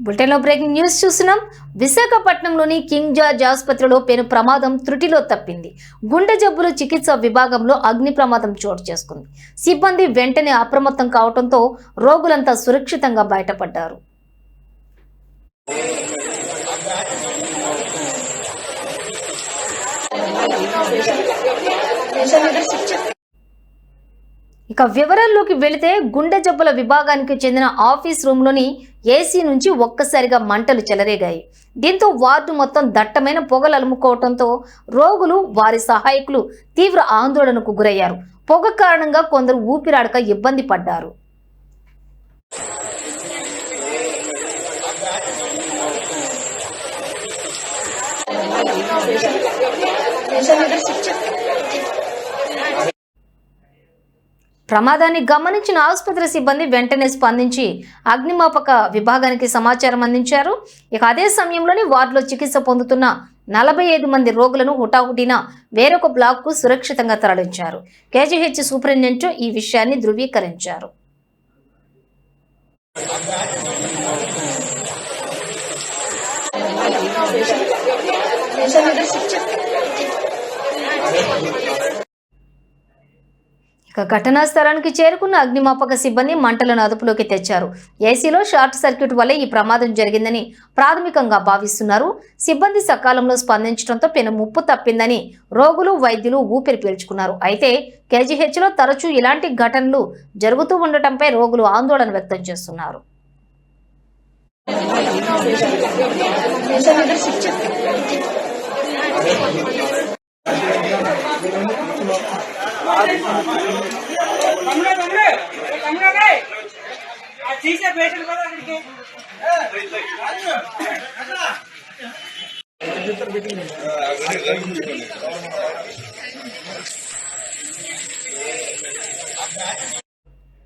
బులెటిన్లో breaking news చూస్తున్నాం. విశాఖపట్నంలోని కింగ్ జార్జ్ ఆసుపత్రిలో పెను ప్రమాదం త్రుటిలో తప్పింది. గుండె జబ్బుల చికిత్స విభాగంలో అగ్ని ప్రమాదం చోటు చేసుకుంది. సిబ్బంది వెంటనే అప్రమత్తం కావడంతో రోగులంతా సురక్షితంగా బయటపడ్డారు. ఇక వివరాల్లోకి వెళితే గుండె జబ్బుల విభాగానికి చెందిన ఆఫీస్ రూమ్లోని ఏసీ నుంచి ఒక్కసారిగా మంటలు చెలరేగాయి. దీంతో వార్డు మొత్తం దట్టమైన పొగలు అలుముకోవడంతో రోగులు వారి సహాయకులు తీవ్ర ఆందోళనకు గురయ్యారు. పొగ కారణంగా కొందరు ఊపిరాడక ఇబ్బంది పడ్డారు. ప్రమాదాన్ని గమనించిన ఆసుపత్రి సిబ్బంది వెంటనే స్పందించి అగ్నిమాపక విభాగానికి సమాచారం అందించారు. ఇక అదే సమయంలోనే వార్డులో చికిత్స పొందుతున్న నలభై ఐదు మంది రోగులను హుటాహుటిన వేరొక బ్లాక్కు సురక్షితంగా తరలించారు. కేజీహెచ్ సూపరింటెండెంట్ ఈ విషయాన్ని ధృవీకరించారు. ఇక ఘటనా స్థలానికి చేరుకున్న అగ్నిమాపక సిబ్బంది మంటలను అదుపులోకి తెచ్చారు. ఏసీలో షార్ట్ సర్క్యూట్ వల్లే ఈ ప్రమాదం జరిగిందని ప్రాథమికంగా భావిస్తున్నారు. సిబ్బంది సకాలంలో స్పందించడంతో పెను ముప్పు తప్పిందని రోగులు వైద్యులు ఊపిరి పీల్చుకున్నారు. అయితే కేజీహెచ్లో తరచూ ఇలాంటి ఘటనలు జరుగుతూ ఉండటంపై రోగులు ఆందోళన వ్యక్తం చేస్తున్నారు. తమ్ముడే తమ్ముడే తమ్ముడే రేయ్. ఆ తీసే